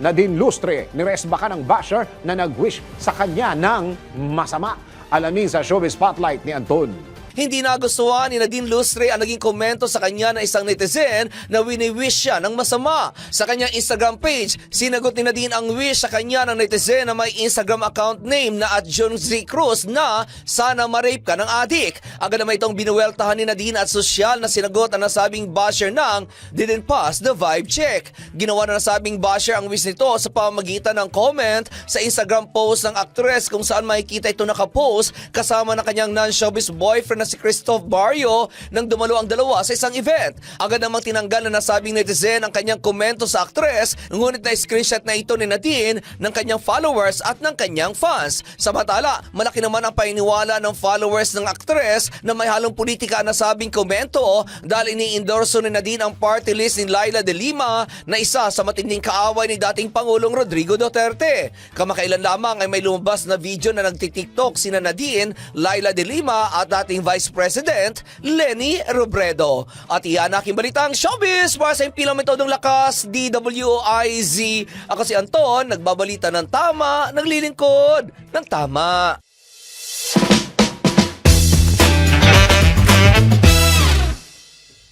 Nadine Lustre, niresba ka ng basher na nag-wish sa kanya ng masama. Alamin sa Showbiz Spotlight ni Anton. Hindi nagustuhan ni Nadine Lustre ang naging komento sa kanya na isang netizen na wini-wish siya ng masama. Sa kanyang Instagram page, sinagot ni Nadine ang wish sa kanya ng netizen na may Instagram account name na at John Z. Cruz na sana ma-rape ka ng adik. Agad naman itong binuweltahan ni Nadine at sosyal na sinagot ang nasabing basher ng didn't pass the vibe check. Ginawa na nasabing basher ang wish nito sa pamamagitan ng comment sa Instagram post ng actress kung saan makikita ito nakapost kasama ng kanyang non-showbiz boyfriend na si Christoph Barrio nang dumalo ang dalawa sa isang event. Agad namang tinanggal na nasabing netizen ang kanyang komento sa actress ngunit na screenshot na ito ni Nadine ng kanyang followers at ng kanyang fans. Samantala, malaki naman ang painiwala ng followers ng actress na may halong politika na sabing komento dahil ini-endorso ni Nadine ang party list ni Laila de Lima na isa sa matinding kaaway ni dating Pangulong Rodrigo Duterte. Kamakailan lamang ay may lumabas na video na nagtitiktok sina Nadine, Laila de Lima at dating Vice President Lenny Robredo. At iyan aking balitang showbiz para sa impilang metodong lakas DWIZ. Ako si Anton, nagbabalita ng tama, naglilingkod ng tama.